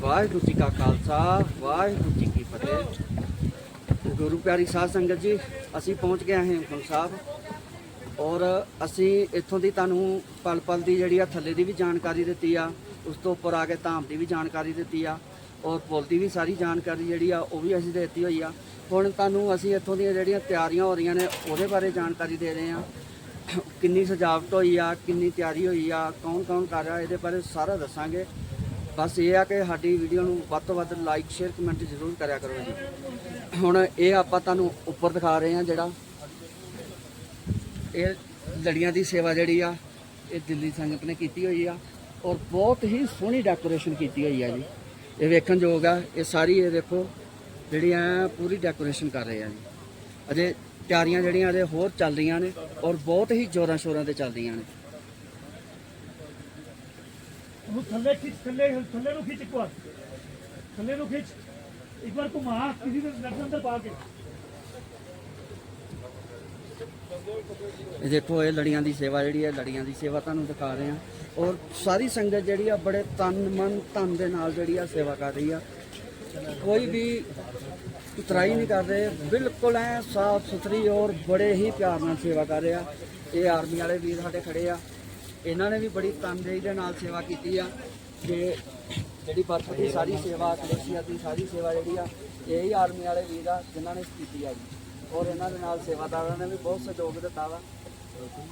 ਵਾਹਿਗੁਰੂ ਜੀ ਕਾ ਖਾਲਸਾ, ਵਾਹਿਗੁਰੂ ਜੀ ਕੀ ਫਤਿਹ। ਗੁਰੂ ਪਿਆਰੀ ਸਾਧ ਸੰਗਤ ਜੀ, ਅਸੀਂ ਪਹੁੰਚ ਗਏ ਹਾਂ ਹੇਮਕੁੰਟ ਸਾਹਿਬ। ਔਰ ਅਸੀਂ ਇੱਥੋਂ ਦੀ ਤੁਹਾਨੂੰ ਪਲ ਪਲ ਦੀ ਜਿਹੜੀ ਆ ਥੱਲੇ ਦੀ ਵੀ ਜਾਣਕਾਰੀ ਦਿੱਤੀ ਆ, ਉਸ ਤੋਂ ਉੱਪਰ ਆ ਕੇ ਧਾਮ ਦੀ ਵੀ ਜਾਣਕਾਰੀ ਦਿੱਤੀ ਆ, ਔਰ ਪੁਲ ਦੀ ਵੀ ਸਾਰੀ ਜਾਣਕਾਰੀ ਜਿਹੜੀ ਆ, ਉਹ ਵੀ ਅਸੀਂ ਦੇ ਦਿੱਤੀ ਹੋਈ ਆ। ਹੁਣ ਤੁਹਾਨੂੰ ਅਸੀਂ ਇੱਥੋਂ ਦੀਆਂ ਜਿਹੜੀਆਂ ਤਿਆਰੀਆਂ ਹੋ ਰਹੀਆਂ ਨੇ, ਉਹਦੇ ਬਾਰੇ ਜਾਣਕਾਰੀ ਦੇ ਰਹੇ ਆ ਕਿੰਨੀ ਸਜਾਵਟ ਹੋਈ ਆ, ਕਿੰਨੀ ਤਿਆਰੀ ਹੋਈ ਆ ਕੌਣ ਕੌਣ ਕਰ ਰਿਹਾ, ਇਹਦੇ ਬਾਰੇ ਸਾਰਾ ਦੱਸਾਂਗੇ। ਬਸ ਇਹ ਆ ਕਿ ਸਾਡੀ ਵੀਡੀਓ ਨੂੰ ਵੱਧ ਤੋਂ ਵੱਧ ਲਾਈਕ ਸ਼ੇਅਰ ਕਮੈਂਟ ਜ਼ਰੂਰ ਕਰਿਆ ਕਰੋ ਜੀ। ਹੁਣ ਇਹ ਆਪਾਂ ਤੁਹਾਨੂੰ ਉੱਪਰ ਦਿਖਾ ਰਹੇ ਹਾਂ ਜਿਹੜਾ ਇਹ ਲੜੀਆਂ ਦੀ ਸੇਵਾ ਜਿਹੜੀ ਆ, ਇਹ ਦਿੱਲੀ ਸੰਗਤ ਨੇ ਕੀਤੀ ਹੋਈ ਆ ਔਰ ਬਹੁਤ ਹੀ ਸੋਹਣੀ ਡੈਕੋਰੇਸ਼ਨ ਕੀਤੀ ਹੋਈ ਆ ਜੀ। ਇਹ ਵੇਖਣ ਯੋਗ ਆ, ਇਹ ਸਾਰੀ ਇਹ ਦੇਖੋ ਜਿਹੜੀਆਂ ਪੂਰੀ ਡੈਕੋਰੇਸ਼ਨ ਕਰ ਰਹੇ ਆ ਜੀ। ਅਜੇ ਤਿਆਰੀਆਂ ਜਿਹੜੀਆਂ ਅਜੇ ਹੋਰ ਚੱਲ ਰਹੀਆਂ ਨੇ ਔਰ ਬਹੁਤ ਹੀ ਜ਼ੋਰਾਂ ਸ਼ੋਰਾਂ ਤੇ ਚੱਲ ਰਹੀਆਂ ਨੇ। ਉਹਨੂੰ ਥੱਲੇ ਖਿੱਚ, ਥੱਲੇ ਥੱਲੇ ਨੂੰ ਖਿੱਚ ਇੱਕ ਵਾਰ। ਥੱਲੇ ਨੂੰ ਖਿੱਚ। ਇੱਕ ਵਾਰ ਘੁਮਾ, ਕਿਸੇ ਦੇ ਨੱਕ ਅੰਦਰ ਪਾ ਕੇ। ਇਹ ਦੇਖੋ, ਇਹ ਲੜੀਆਂ ਦੀ ਸੇਵਾ ਜਿਹੜੀ ਹੈ, ਲੜੀਆਂ ਦੀ ਸੇਵਾ ਤੁਹਾਨੂੰ ਦਿਖਾ ਰਹੇ ਆ ਔਰ ਸਾਰੀ ਸੰਗਤ ਜਿਹੜੀ ਆ, ਬੜੇ ਤਨ, ਮਨ, ਧਨ ਦੇ ਨਾਲ ਜਿਹੜੀ ਆ ਸੇਵਾ ਕਰ ਰਹੀ ਆ। ਕੋਈ ਵੀ ਉਤਰਾਈ ਨਹੀਂ ਕਰ ਰਹੇ। ਬਿਲਕੁਲ ਐ ਸਾਫ਼ ਸੁਥਰੀ ਔਰ ਬੜੇ ਹੀ ਪਿਆਰ ਨਾਲ ਸੇਵਾ ਕਰ ਰਿਹਾ ਇਹ ਆਰਮੀ ਵਾਲੇ ਵੀਰ ਸਾਡੇ ਖੜੇ ਆ। ਇਹਨਾਂ ਨੇ ਵੀ ਬੜੀ ਤਨਦੇਹੀ ਦੇ ਨਾਲ ਸੇਵਾ ਕੀਤੀ ਆ ਜੇ ਜਿਹੜੀ ਬਰਫ ਦੀ ਸਾਰੀ ਸੇਵਾ, ਕਲੇਸ਼ੀਆ ਦੀ ਸਾਰੀ ਸੇਵਾ ਜਿਹੜੀ ਆ, ਇਹ ਹੀ ਆਰਮੀ ਵਾਲੇ ਵੀਰ ਆ ਜਿਨ੍ਹਾਂ ਨੇ ਕੀਤੀ ਆ ਜੀ। ਔਰ ਇਹਨਾਂ ਦੇ ਨਾਲ ਸੇਵਾਦਾਰਾਂ ਨੇ ਵੀ ਬਹੁਤ ਸਹਿਯੋਗ ਦਿੱਤਾ ਵਾ। ਬਰਫਾ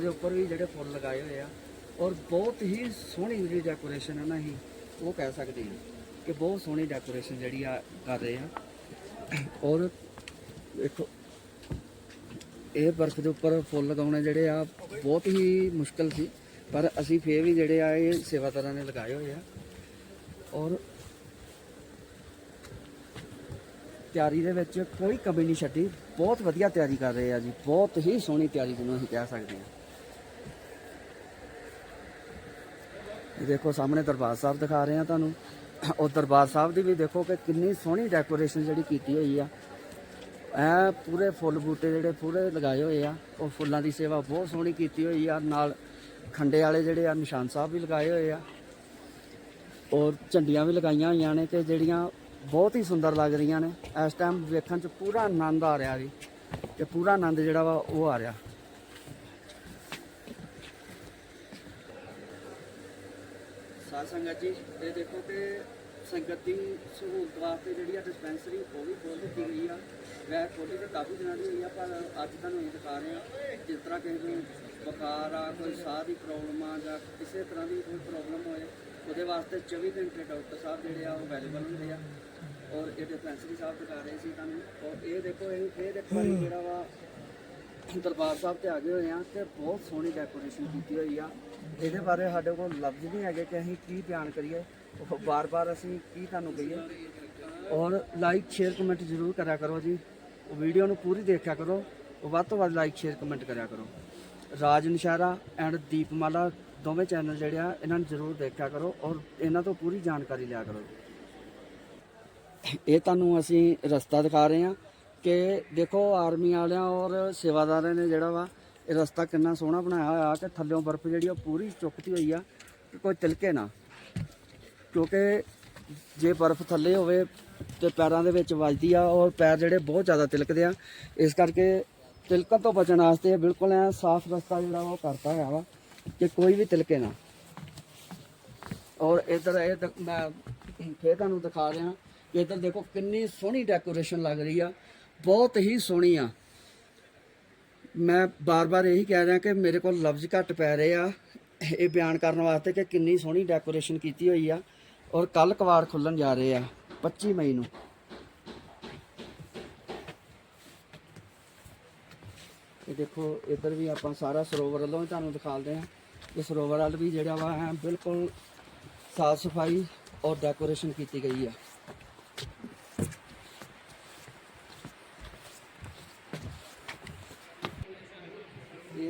ਦੇ ਉੱਪਰ ਵੀ ਜਿਹੜੇ ਫੁੱਲ ਲਗਾਏ ਹੋਏ ਆ ਔਰ ਬਹੁਤ ਹੀ ਸੋਹਣੀ ਜਿਹੜੀ ਡੈਕੋਰੇਸ਼ਨ ਹੈ ਨਾ ਹੀ ਉਹ ਕਹਿ ਸਕਦੇ ਹਾਂ ਕਿ ਬਹੁਤ ਸੋਹਣੀ ਡੈਕੋਰੇਸ਼ਨ ਜਿਹੜੀ ਆ ਕਰ ਰਹੇ ਆ। ਔਰ ਦੇਖੋ, ਇਹ ਬਰਫ ਦੇ ਉੱਪਰ ਫੁੱਲ ਲਗਾਉਣੇ ਜਿਹੜੇ ਆ ਬਹੁਤ ਹੀ ਮੁਸ਼ਕਲ ਸੀ, ਪਰ ਅਸੀਂ ਫੇਰ ਵੀ ਜਿਹੜੇ ਆ ਇਹ ਸੇਵਾਦਾਰਾਂ ਨੇ ਲਗਾਏ ਹੋਏ ਆ। ਔਰ ਤਿਆਰੀ ਦੇ ਵਿੱਚ ਕੋਈ ਕਮੀ ਨਹੀਂ ਛੱਡੀ, ਬਹੁਤ ਵਧੀਆ ਤਿਆਰੀ ਕਰ ਰਹੇ ਆ ਜੀ, ਬਹੁਤ ਹੀ ਸੋਹਣੀ ਤਿਆਰੀ ਜਿਹਨੂੰ ਅਸੀਂ ਕਹਿ ਸਕਦੇ ਹਾਂ। ਇਹ ਦੇਖੋ ਸਾਹਮਣੇ ਦਰਬਾਰ ਸਾਹਿਬ ਦਿਖਾ ਰਹੇ ਆ ਤੁਹਾਨੂੰ। ਉਹ ਦਰਬਾਰ ਸਾਹਿਬ ਦੀ ਵੀ ਦੇਖੋ ਕਿ ਕਿੰਨੀ ਸੋਹਣੀ ਡੈਕੋਰੇਸ਼ਨ ਜਿਹੜੀ ਕੀਤੀ ਹੋਈ ਆ। ਐ ਪੂਰੇ ਫੁੱਲ ਬੂਟੇ ਜਿਹੜੇ ਪੂਰੇ ਲਗਾਏ ਹੋਏ ਆ। ਉਹ ਫੁੱਲਾਂ ਦੀ ਸੇਵਾ ਬਹੁਤ ਸੋਹਣੀ ਕੀਤੀ ਹੋਈ ਆ। ਨਾਲ ਖੰਡੇ ਵਾਲੇ ਜਿਹੜੇ ਆ, ਨਿਸ਼ਾਨ ਸਾਹਿਬ ਵੀ ਲਗਾਏ ਹੋਏ ਆ। ਔਰ ਝੰਡੀਆਂ ਵੀ ਲਗਾਈਆਂ ਹੋਈਆਂ ਨੇ ਕਿ ਜਿਹੜੀਆਂ ਬਹੁਤ ਹੀ ਸੁੰਦਰ ਲੱਗ ਰਹੀਆਂ ਨੇ। ਇਸ ਟਾਈਮ ਵੇਖਣ 'ਚ ਪੂਰਾ ਆਨੰਦ ਆ ਰਿਹਾ ਜੀ। ਤੇ ਪੂਰਾ ਆਨੰਦ ਜਿਹੜਾ ਵਾ ਉਹ ਆ ਰਿਹਾ। ਸਾਧ ਸੰਗਤ ਜੀ ਇਹ ਦੇਖੋ ਕਿ ਸੰਗਤ ਦੀ ਸਹੂਲਤ ਵਾਸਤੇ ਜਿਹੜੀ ਆ ਡਿਸਪੈਂਸਰੀ ਉਹ ਵੀ ਖੋਲ੍ਹ ਦਿੱਤੀ ਗਈ ਆ। ਵੈ ਖੋਲੀ ਤੇ ਕਾਫੀ ਦਿਨਾਂ ਦੀ ਹੋਈ ਆ, ਪਰ ਅੱਜ ਤੁਹਾਨੂੰ ਇਹ ਦਿਖਾ ਰਹੇ ਆ ਜਿਸ ਤਰ੍ਹਾਂ ਕਿਸੇ ਨੂੰ ਬੁਖਾਰ ਆ, ਕੋਈ ਸਾਹ ਦੀ ਪ੍ਰੋਬਲਮ ਆ, ਜਾਂ ਕਿਸੇ ਤਰ੍ਹਾਂ ਦੀ ਕੋਈ ਪ੍ਰੋਬਲਮ ਹੋਏ, ਉਹਦੇ ਵਾਸਤੇ 24 ਘੰਟੇ ਡਾਕਟਰ ਸਾਹਿਬ ਜਿਹੜੇ ਆ, ਉਹ ਅਵੇਲੇਬਲ ਹੁੰਦੇ ਆ। ਔਰ ਇਹ ਡਿਸਪੈਂਸਰੀ ਸਾਹਿਬ ਦਿਖਾ ਰਹੇ ਸੀ ਤੁਹਾਨੂੰ। ਔਰ ਇਹ ਦੇਖੋ, ਇਹ ਫੇਰ ਇੱਕ ਵਾਰੀ ਜਿਹੜਾ ਵਾ ਦਰਬਾਰ ਸਾਹਿਬ ਤੇ ਆ ਗਏ ਹੋਏ ਆ ਤੇ ਬਹੁਤ ਸੋਹਣੀ ਡੈਕੋਰੇਸ਼ਨ ਕੀਤੀ ਹੋਈ ਆ। ਇਹਦੇ ਬਾਰੇ ਸਾਡੇ ਕੋਲ ਲਫ਼ਜ਼ ਨਹੀਂ ਹੈਗੇ ਕਿ ਅਸੀਂ ਕੀ ਬਿਆਨ ਕਰੀਏ। ਉਹ ਬਾਰ-ਬਾਰ ਅਸੀਂ ਕੀ ਤੁਹਾਨੂੰ ਕਹੀਏ। ਔਰ ਲਾਈਕ ਸ਼ੇਅਰ ਕਮੈਂਟ ਜ਼ਰੂਰ ਕਰਿਆ ਕਰੋ ਜੀ। ਉਹ ਵੀਡੀਓ ਨੂੰ ਪੂਰੀ ਦੇਖਿਆ ਕਰੋ। ਉਹ ਵੱਧ ਤੋਂ ਵੱਧ ਲਾਈਕ ਸ਼ੇਅਰ ਕਮੈਂਟ ਕਰਿਆ ਕਰੋ। ਰਾਜ ਨਿਸ਼ਾਰਾ ਐਂਡ ਦੀਪਮਾਲਾ ਦੋਵੇਂ ਚੈਨਲ ਜਿਹੜੇ ਆ, ਇਹਨਾਂ ਨੂੰ ਜ਼ਰੂਰ ਦੇਖਿਆ ਕਰੋ ਔਰ ਇਹਨਾਂ ਤੋਂ ਪੂਰੀ ਜਾਣਕਾਰੀ ਲਿਆ ਕਰੋ। ਇਹ ਤੁਹਾਨੂੰ ਅਸੀਂ ਰਸਤਾ ਦਿਖਾ ਰਹੇ ਹਾਂ। ਕਿ ਦੇਖੋ ਆਰਮੀ ਵਾਲਿਆਂ ਔਰ ਸੇਵਾਦਾਰਾਂ ਨੇ ਜਿਹੜਾ ਵਾ ਇਹ ਰਸਤਾ ਕਿੰਨਾ ਸੋਹਣਾ ਬਣਾਇਆ ਹੋਇਆ ਕਿ ਥੱਲਿਓਂ ਬਰਫ਼ ਜਿਹੜੀ ਆ ਪੂਰੀ ਚੁੱਕਦੀ ਹੋਈ ਆ ਕਿ ਕੋਈ ਤਿਲਕੇ ਨਾ। ਕਿਉਂਕਿ ਜੇ ਬਰਫ਼ ਥੱਲੇ ਹੋਵੇ ਤੇ ਪੈਰਾਂ ਦੇ ਵਿੱਚ ਵੱਜਦੀ ਆ ਔਰ ਪੈਰ ਜਿਹੜੇ ਬਹੁਤ ਜ਼ਿਆਦਾ ਤਿਲਕਦੇ ਆ, ਇਸ ਕਰਕੇ ਤਿਲਕਣ ਤੋਂ ਬਚਣ ਵਾਸਤੇ ਬਿਲਕੁਲ ਐ ਸਾਫ਼ ਰਸਤਾ ਜਿਹੜਾ ਵਾ ਉਹ ਕਰਤਾ ਹੋਇਆ ਵਾ ਕਿ ਕੋਈ ਵੀ ਤਿਲਕੇ ਨਾ। ਔਰ ਇਧਰ ਇਹ ਦ- ਮੈਂ ਫੇਰ ਤੁਹਾਨੂੰ ਦਿਖਾ ਰਿਹਾ ਕਿ ਇਧਰ ਦੇਖੋ ਕਿੰਨੀ ਸੋਹਣੀ ਡੈਕੋਰੇਸ਼ਨ ਲੱਗ ਰਹੀ ਆ। ਬਹੁਤ ਹੀ ਸੋਹਣੀ ਆ। ਮੈਂ ਬਾਰ-ਬਾਰ ਇਹੀ ਕਹਿ ਰਿਹਾ ਕਿ ਮੇਰੇ ਕੋਲ ਲਫ਼ਜ਼ ਘੱਟ ਪੈ ਰਹੇ ਆ। ਇਹ ਬਿਆਨ ਕਰਨ ਵਾਸਤੇ ਕਿ ਕਿੰਨੀ ਸੋਹਣੀ ਡੈਕੋਰੇਸ਼ਨ ਕੀਤੀ ਹੋਈ ਆ ਔਰ ਕੱਲ ਕਵਾੜ ਖੁੱਲਣ ਜਾ ਰਹੇ ਆ 25 ਮਈ ਨੂੰ। ਇਹ ਦੇਖੋ, ਇੱਧਰ ਵੀ ਆਪਾਂ ਸਾਰਾ ਸਰੋਵਰ ਵੱਲੋਂ ਵੀ ਤੁਹਾਨੂੰ ਦਿਖਾਉਂਦੇ ਆ। ਇਹ ਸਰੋਵਰ ਵੱਲ ਵੀ ਜਿਹੜਾ ਵਾ ਐਂ ਬਿਲਕੁਲ ਸਾਫ਼ ਸਫ਼ਾਈ ਔਰ ਡੈਕੋਰੇਸ਼ਨ ਕੀਤੀ ਗਈ ਆ।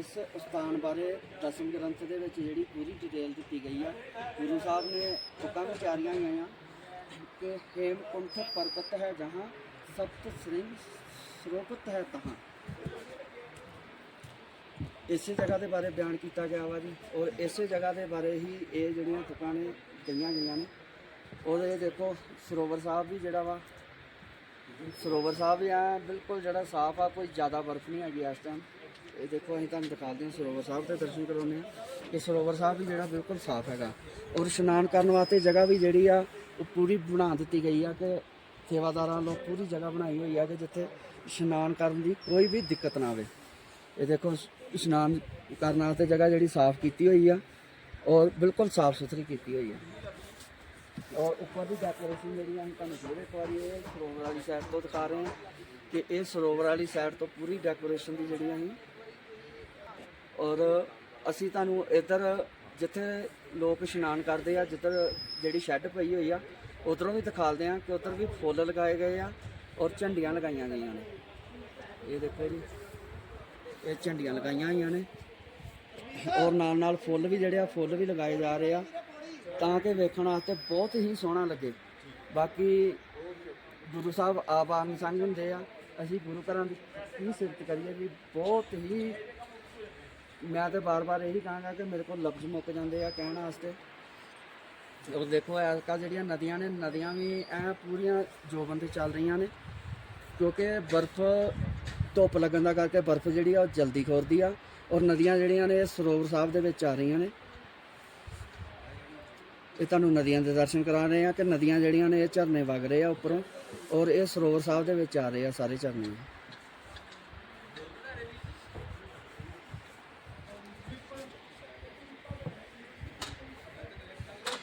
ਇਸ ਸਥਾਨ ਬਾਰੇ ਦਸਮ ਗ੍ਰੰਥ ਦੇ ਵਿੱਚ ਜਿਹੜੀ ਪੂਰੀ ਡਿਟੇਲ ਦਿੱਤੀ ਗਈ ਆ, ਗੁਰੂ ਸਾਹਿਬ ਨੇ ਹੁਕਮ ਵਿਚਾਰੀਆਂ ਹੋਈਆਂ ਕਿ ਹੇਮਕੁੰਠ ਪਰਬਤ ਹੈ ਜਹਾਂ, ਸਪਤ ਸ੍ਰਿੰਗ ਸਰੋਪਤ ਹੈ ਤਹਾਂ। ਇਸੇ ਜਗ੍ਹਾ ਦੇ ਬਾਰੇ ਬਿਆਨ ਕੀਤਾ ਗਿਆ ਵਾ ਜੀ, ਔਰ ਇਸੇ ਜਗ੍ਹਾ ਦੇ ਬਾਰੇ ਹੀ ਇਹ ਜਿਹੜੀਆਂ ਤੁਕਾਂ ਨੇ ਗਈਆਂ ਗਈਆਂ ਨੇ। ਉਹਦੇ ਦੇਖੋ, ਸਰੋਵਰ ਸਾਹਿਬ ਵੀ ਜਿਹੜਾ ਵਾ, ਸਰੋਵਰ ਸਾਹਿਬ ਵੀ ਆ ਬਿਲਕੁਲ ਜਿਹੜਾ ਸਾਫ਼ ਆ, ਕੋਈ ਜ਼ਿਆਦਾ ਬਰਫ਼ ਨਹੀਂ ਹੈਗੀ ਇਸ ਟਾਈਮ ਇਹ ਦੇਖੋ, ਅਸੀਂ ਤੁਹਾਨੂੰ ਦਿਖਾਉਂਦੇ ਹਾਂ ਸਰੋਵਰ ਸਾਹਿਬ ਦੇ ਦਰਸ਼ਨ ਕਰਾਉਂਦੇ ਹਾਂ। ਕਿ ਸਰੋਵਰ ਸਾਹਿਬ ਵੀ ਜਿਹੜਾ ਬਿਲਕੁਲ ਸਾਫ਼ ਹੈਗਾ। ਔਰ ਇਸ਼ਨਾਨ ਕਰਨ ਵਾਸਤੇ ਜਗ੍ਹਾ ਵੀ ਜਿਹੜੀ ਆ, ਉਹ ਪੂਰੀ ਬਣਾ ਦਿੱਤੀ ਗਈ ਆ ਕਿ ਸੇਵਾਦਾਰਾਂ ਵੱਲੋਂ ਪੂਰੀ ਜਗ੍ਹਾ ਬਣਾਈ ਹੋਈ ਆ ਕਿ ਜਿੱਥੇ ਇਸ਼ਨਾਨ ਕਰਨ ਦੀ ਕੋਈ ਵੀ ਦਿੱਕਤ ਨਾ ਆਵੇ। ਇਹ ਦੇਖੋ, ਇਸ਼ਨਾਨ ਕਰਨ ਵਾਸਤੇ ਜਗ੍ਹਾ ਜਿਹੜੀ ਸਾਫ਼ ਕੀਤੀ ਹੋਈ ਆ ਔਰ ਬਿਲਕੁਲ ਸਾਫ਼ ਸੁਥਰੀ ਕੀਤੀ ਹੋਈ ਆ। ਔਰ ਉੱਪਰ ਦੀ ਡੈਕੋਰੇਸ਼ਨ ਜਿਹੜੀ ਆ ਤੁਹਾਨੂੰ ਫਿਰ ਵਾਰੀ ਇਹ ਸਰੋਵਰ ਵਾਲੀ ਸਾਈਡ ਤੋਂ ਦਿਖਾ ਰਹੇ ਹਾਂ ਕਿ ਇਹ ਸਰੋਵਰ ਵਾਲੀ ਸਾਈਡ ਤੋਂ ਪੂਰੀ ਡੈਕੋਰੇਸ਼ਨ ਦੀ ਜਿਹੜੀ ਅਸੀਂ ਔਰ ਅਸੀਂ ਤੁਹਾਨੂੰ ਇੱਧਰ ਜਿੱਥੇ ਲੋਕ ਇਸ਼ਨਾਨ ਕਰਦੇ ਆ, ਜਿੱਧਰ ਜਿਹੜੀ ਸ਼ੈੱਡ ਪਈ ਹੋਈ ਆ, ਉਧਰੋਂ ਵੀ ਦਿਖਾਲਦੇ ਆ ਕਿ ਉਧਰ ਵੀ ਫੁੱਲ ਲਗਾਏ ਗਏ ਆ ਔਰ ਝੰਡੀਆਂ ਲਗਾਈਆਂ ਗਈਆਂ ਨੇ। ਇਹ ਦੇਖੋ ਜੀ, ਇਹ ਝੰਡੀਆਂ ਲਗਾਈਆਂ ਹੋਈਆਂ ਨੇ। ਔਰ ਨਾਲ ਨਾਲ ਫੁੱਲ ਵੀ ਜਿਹੜੇ ਆ, ਫੁੱਲ ਵੀ ਲਗਾਏ ਜਾ ਰਹੇ ਆ। ਤਾਂ ਕਿ ਵੇਖਣ ਵਾਸਤੇ ਬਹੁਤ ਹੀ ਸੋਹਣਾ ਲੱਗੇ। ਬਾਕੀ ਗੁਰੂ ਸਾਹਿਬ ਆਬਾਨ ਸੰਗ ਹੁੰਦੇ ਆ, ਅਸੀਂ ਗੁਰੂ ਘਰਾਂ ਦੀ ਕੀ ਸਿਫਤ ਕਰੀਏ ਵੀ ਬਹੁਤ ਹੀ ਮੈਂ ਤੇ ਬਾਰ-ਬਾਰ ਇਹੀ ਕਹਾਂਗਾ ਕਿ ਮੇਰੇ ਕੋਲ ਲਫ਼ਜ਼ ਮੁੱਕ ਜਾਂਦੇ ਆ ਕਹਿਣ ਵਾਸਤੇ। ਉਹ ਦੇਖੋ ਐਸਕਾ ਜਿਹੜੀਆਂ ਨਦੀਆਂ ਨੇ, ਨਦੀਆਂ ਵੀ ਐ ਪੂਰੀਆਂ ਜੋਬਨ ਤੇ ਚੱਲ ਰਹੀਆਂ ਨੇ, ਕਿਉਂਕਿ ਬਰਫ਼ ਧੁੱਪ ਲੱਗਣ ਦਾ ਕਰਕੇ ਬਰਫ਼ ਜਿਹੜੀ ਆ ਉਹ ਜਲਦੀ ਖੋਰਦੀ ਆ, ਔਰ ਨਦੀਆਂ ਜਿਹੜੀਆਂ ਨੇ ਇਹ ਸਰੋਵਰ ਸਾਹਿਬ ਦੇ ਵਿੱਚ ਆ ਰਹੀਆਂ ਨੇ। ਇਹ ਤੁਹਾਨੂੰ ਨਦੀਆਂ ਦੇ ਦਰਸ਼ਨ ਕਰਾ ਰਹੇ ਆ ਕਿ ਨਦੀਆਂ ਜਿਹੜੀਆਂ ਨੇ, ਇਹ ਝਰਨੇ ਵਗ ਰਹੇ ਆ ਉੱਪਰੋਂ, ਔਰ ਇਹ ਸਰੋਵਰ ਸਾਹਿਬ ਦੇ ਵਿੱਚ ਆ ਰਹੇ ਆ ਸਾਰੇ ਝਰਨੇ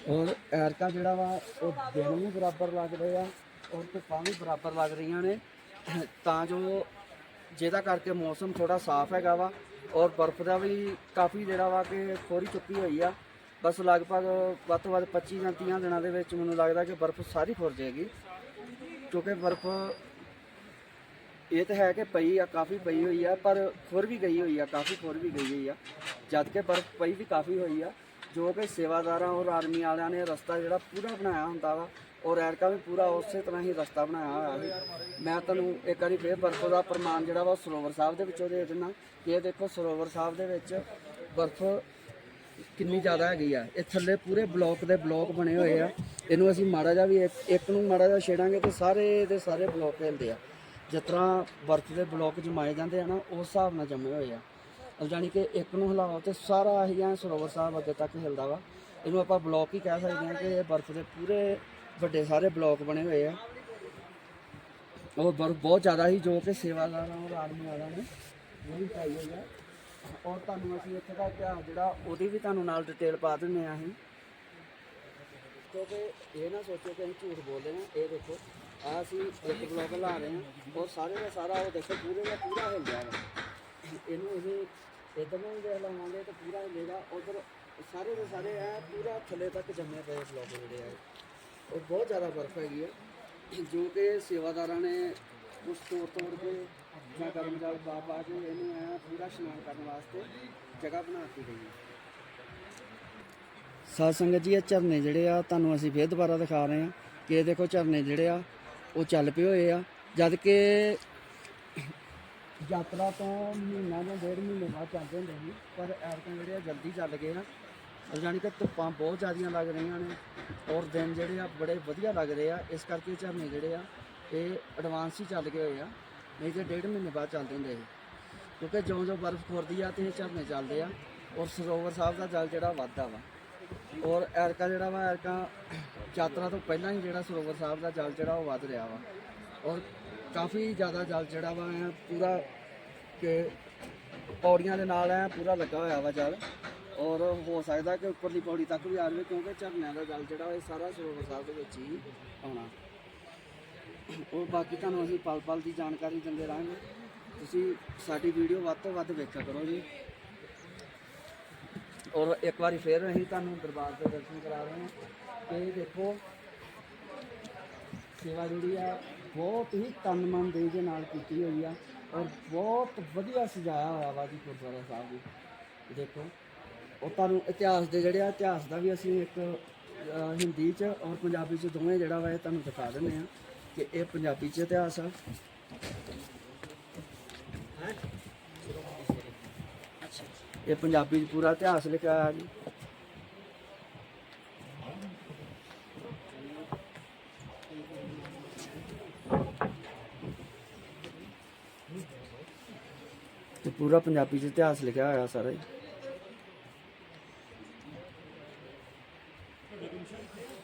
ਔਰ ਐਰਕਾ ਜਿਹੜਾ ਵਾ, ਉਹ ਦਿਨ ਵੀ ਬਰਾਬਰ ਲੱਗ ਰਹੇ ਆ, ਔਰ ਧੁੱਪਾਂ ਵੀ ਬਰਾਬਰ ਲੱਗ ਰਹੀਆਂ ਨੇ। ਤਾਂ ਜੋ ਜਿਹਦਾ ਕਰਕੇ ਮੌਸਮ ਥੋੜਾ ਸਾਫ਼ ਹੈਗਾ ਵਾ, ਔਰ ਬਰਫ਼ ਦਾ ਵੀ ਕਾਫੀ ਜਿਹੜਾ ਵਾ ਕਿ ਖੋਰੀ ਚੁੱਕੀ ਹੋਈ ਆ। ਬਸ ਲਗਭਗ ਵੱਧ ਤੋਂ ਵੱਧ 25 ਜਾਂ 30 ਦਿਨਾਂ ਦੇ ਵਿੱਚ ਮੈਨੂੰ ਲੱਗਦਾ ਕਿ ਬਰਫ਼ ਸਾਰੀ ਖੁਰ ਜਾਏਗੀ। ਕਿਉਂਕਿ ਬਰਫ਼ ਇਹ ਤਾਂ ਹੈ ਕਿ ਪਈ ਆ, ਕਾਫੀ ਪਈ ਹੋਈ ਆ, ਪਰ ਖੁਰ ਵੀ ਗਈ ਹੋਈ ਆ, ਕਾਫੀ ਖੁਰ ਵੀ ਗਈ ਹੋਈ ਆ। ਜਦ ਕਿ ਬਰਫ਼ ਪਈ ਵੀ ਕਾਫੀ ਹੋਈ ਆ। ਜੋ ਕਿ ਸੇਵਾਦਾਰਾਂ ਔਰ ਆਰਮੀ ਵਾਲਿਆਂ ਨੇ ਰਸਤਾ ਜਿਹੜਾ ਪੂਰਾ ਬਣਾਇਆ ਹੁੰਦਾ ਵਾ, ਔਰ ਐਰਕਾ ਵੀ ਪੂਰਾ ਉਸੇ ਤਰ੍ਹਾਂ ਹੀ ਰਸਤਾ ਬਣਾਇਆ ਹੋਇਆ ਹੈ ਮੈਂ ਤੁਹਾਨੂੰ ਇੱਕ ਵਾਰੀ ਫੇਰ ਬਰਫ਼ ਦਾ ਪ੍ਰਮਾਣ ਜਿਹੜਾ ਵਾ ਸਰੋਵਰ ਸਾਹਿਬ ਦੇ ਵਿੱਚੋਂ ਦੇ ਦਿੰਦਾ। ਕਿ ਇਹ ਦੇਖੋ ਸਰੋਵਰ ਸਾਹਿਬ ਦੇ ਵਿੱਚ ਬਰਫ਼ ਕਿੰਨੀ ਜ਼ਿਆਦਾ ਹੈਗੀ ਆ। ਇਹ ਥੱਲੇ ਪੂਰੇ ਬਲੌਕ ਦੇ ਬਲੌਕ ਬਣੇ ਹੋਏ ਆ। ਇਹਨੂੰ ਅਸੀਂ ਮਾੜਾ ਜਿਹਾ ਵੀ ਇੱਕ- ਨੂੰ ਮਾੜਾ ਜਿਹਾ ਛੇੜਾਂਗੇ ਤੇ ਸਾਰੇ ਦੇ ਸਾਰੇ ਬਲੌਕ ਹਿਲਦੇ ਆ। ਜਿਸ ਤਰ੍ਹਾਂ ਬਰਫ਼ ਦੇ ਬਲੌਕ ਜਮਾਏ ਜਾਂਦੇ ਆ ਨਾ, ਉਸ ਹਿਸਾਬ ਨਾਲ ਜੰਮੇ ਹੋਏ ਆ। ਜਾਨੀ ਕਿ ਇੱਕ ਨੂੰ ਹਿਲਾਓ ਤੇ ਸਾਰਾ ਹੀ ਐਂ ਸਰੋਵਰ ਸਾਹਿਬ ਅੱਗੇ ਤੱਕ ਹਿਲਦਾ ਵਾ। ਇਹਨੂੰ ਆਪਾਂ ਬਲੌਕ ਹੀ ਕਹਿ ਸਕਦੇ ਹਾਂ ਕਿ ਇਹ ਬਰਫ਼ ਦੇ ਪੂਰੇ ਵੱਡੇ ਸਾਰੇ ਬਲੌਕ ਬਣੇ ਹੋਏ ਆ। ਉਹ ਬਰਫ਼ ਬਹੁਤ ਜ਼ਿਆਦਾ ਹੀ ਜੋ ਕਿ ਸੇਵਾਦਾਰਾਂ ਔਰ ਆਦਮੀ ਵਾਲਿਆਂ ਨੇ ਉਹ ਵੀ ਪਾਈ ਹੋਈ ਆ। ਔਰ ਤੁਹਾਨੂੰ ਅਸੀਂ ਇੱਥੇ ਦਾ ਇਤਿਹਾਸ ਜਿਹੜਾ ਉਹਦੀ ਵੀ ਤੁਹਾਨੂੰ ਨਾਲ ਡਿਟੇਲ ਪਾ ਦਿੰਦੇ ਆ ਅਸੀਂ। ਕਿਉਂਕਿ ਇਹ ਨਾ ਸੋਚੋ ਕਿ ਅਸੀਂ ਝੂਠ ਬੋਲਦੇ ਹਾਂ, ਇਹ ਦੇਖੋ ਆ ਅਸੀਂ ਇੱਕ ਬਲੌਕ ਲਾ ਰਹੇ ਹਾਂ ਔਰ ਸਾਰੇ ਦਾ ਸਾਰਾ ਉਹ ਦੇਖੋ, ਪੂਰੇ ਦਾ ਪੂਰਾ ਹਿਲ ਗਿਆ ਵਾ। ਇਹਨੂੰ ਅਸੀਂ ਇੱਧਰ ਨੂੰ ਦੇਖ ਲਵਾਂਗੇ ਤਾਂ ਪੂਰਾ ਹਿਲੇਗਾ ਉਧਰ ਸਾਰੇ ਦੇ ਸਾਰੇ ਐ ਪੂਰਾ ਥੱਲੇ ਤੱਕ ਜੰਮੇ ਪਏ ਬਲੌਕ ਜਿਹੜੇ ਆ। ਉਹ ਬਹੁਤ ਜ਼ਿਆਦਾ ਬਰਫ਼ ਹੈਗੀ ਆ, ਜੋ ਕਿ ਸੇਵਾਦਾਰਾਂ ਨੇ ਉਸ ਤੋੜ ਤੋੜ ਕੇ ਜਾਂ ਕਰਮਜਾਲ ਪਾ ਪਾ ਕੇ ਇਹਨੂੰ ਐ ਪੂਰਾ ਇਸ਼ਨਾਨ ਕਰਨ ਵਾਸਤੇ ਜਗ੍ਹਾ ਬਣਾ ਦਿੱਤੀ ਗਈ ਹੈ ਸਾਧ ਸੰਗਤ ਜੀ, ਇਹ ਝਰਨੇ ਜਿਹੜੇ ਆ, ਤੁਹਾਨੂੰ ਅਸੀਂ ਫੇਰ ਦੁਬਾਰਾ ਦਿਖਾ ਰਹੇ ਹਾਂ ਕਿ ਇਹ ਦੇਖੋ ਝਰਨੇ ਜਿਹੜੇ ਆ, ਉਹ ਚੱਲ ਪਏ ਹੋਏ ਆ। ਜਦ ਕਿ ਯਾਤਰਾ ਤੋਂ ਮਹੀਨਾ ਜਾਂ ਡੇਢ ਮਹੀਨੇ ਬਾਅਦ ਚੱਲਦੇ ਹੁੰਦੇ ਸੀ ਪਰ ਐਰਕਾਂ ਜਿਹੜੇ ਆ ਜਲਦੀ ਚੱਲ ਗਏ ਆ। ਔਰ ਜਾਣੀ ਕਿ ਧੁੱਪਾਂ ਬਹੁਤ ਜ਼ਿਆਦੀਆਂ ਲੱਗ ਰਹੀਆਂ ਨੇ ਔਰ ਦਿਨ ਜਿਹੜੇ ਆ ਬੜੇ ਵਧੀਆ ਲੱਗ ਰਹੇ ਆ। ਇਸ ਕਰਕੇ ਝਰਨੇ ਜਿਹੜੇ ਆ, ਇਹ ਐਡਵਾਂਸ ਹੀ ਚੱਲ ਗਏ ਹੋਏ ਆ। ਨਹੀਂ ਤੇ ਡੇਢ ਮਹੀਨੇ ਬਾਅਦ ਚੱਲਦੇ ਹੁੰਦੇ ਸੀ ਕਿਉਂਕਿ ਜਿਉਂ ਜਿਉਂ ਬਰਫ਼ ਖੁਰਦੀ ਆ ਤੇ ਇਹ ਝਰਨੇ ਚੱਲਦੇ ਆ ਔਰ ਸਰੋਵਰ ਸਾਹਿਬ ਦਾ ਜਲ ਜਿਹੜਾ ਵੱਧਦਾ ਵਾ। ਔਰ ਐਰਕਾ ਜਿਹੜਾ ਵਾ ਐਰਕਾ ਯਾਤਰਾ ਤੋਂ ਪਹਿਲਾਂ ਹੀ ਜਿਹੜਾ ਸਰੋਵਰ ਸਾਹਿਬ ਦਾ ਜਲ ਜਿਹੜਾ ਉਹ ਵੱਧ ਰਿਹਾ ਵਾ। ਔਰ ਕਾਫੀ ਜ਼ਿਆਦਾ ਜਲ ਜਿਹੜਾ ਵਾ, ਐਂ ਪੂਰਾ ਕਿ ਪੌੜੀਆਂ ਦੇ ਨਾਲ ਐ ਪੂਰਾ ਲੱਗਾ ਹੋਇਆ ਵਾ ਜਲ। ਔਰ ਹੋ ਸਕਦਾ ਕਿ ਉੱਪਰਲੀ ਪੌੜੀ ਤੱਕ ਵੀ ਆ ਜਾਵੇ, ਕਿਉਂਕਿ ਝਰਨਿਆਂ ਦਾ ਜਲ ਜਿਹੜਾ ਇਹ ਸਾਰਾ ਸਰੋਵਰ ਸਾਹਿਬ ਦੇ ਵਿੱਚ ਹੀ ਆਉਣਾ। ਔਰ ਬਾਕੀ ਤੁਹਾਨੂੰ ਅਸੀਂ ਪਲ ਪਲ ਦੀ ਜਾਣਕਾਰੀ ਦਿੰਦੇ ਰਹਾਂਗੇ। ਤੁਸੀਂ ਸਾਡੀ ਵੀਡੀਓ ਵੱਧ ਤੋਂ ਵੱਧ ਵੇਖਿਆ ਕਰੋ ਜੀ। ਔਰ ਇੱਕ ਵਾਰੀ ਫੇਰ ਅਸੀਂ ਤੁਹਾਨੂੰ ਦਰਬਾਰ ਦੇ ਦਰਸ਼ਨ ਕਰਾ ਰਹੇ ਹਾਂ। ਕਿ ਦੇਖੋ, ਸੇਵਾ ਜਿਹੜੀ ਆ ਬਹੁਤ ਹੀ ਤਨ ਮਨ ਦੇ ਦੇ ਨਾਲ ਕੀਤੀ ਹੋਈ ਆ ਔਰ ਬਹੁਤ ਵਧੀਆ ਸਜਾਇਆ ਹੋਇਆ ਵਾ ਜੀ ਗੁਰਦੁਆਰਾ ਸਾਹਿਬ ਜੀ। ਦੇਖੋ ਉਹ ਤੁਹਾਨੂੰ ਇਤਿਹਾਸ ਦੇ ਜਿਹੜੇ ਆ ਇਤਿਹਾਸ ਦਾ ਵੀ ਅਸੀਂ ਇੱਕ ਹਿੰਦੀ ਚ ਔਰ ਪੰਜਾਬੀ ਚ ਦੋਵੇਂ ਜਿਹੜਾ ਵਾ ਇਹ ਤੁਹਾਨੂੰ ਦਿਖਾ ਦਿੰਦੇ ਆ ਕਿ ਇਹ ਪੰਜਾਬੀ ਚ ਇਤਿਹਾਸ ਆ। ਇਹ ਪੰਜਾਬੀ ਚ ਪੂਰਾ ਇਤਿਹਾਸ ਲਿਖਿਆ ਹੋਇਆ ਜੀ। ਪੂਰਾ ਪੰਜਾਬੀ ਚ ਇਤਿਹਾਸ ਲਿਖਿਆ ਹੋਇਆ ਸਾਰਾ ਹੀ।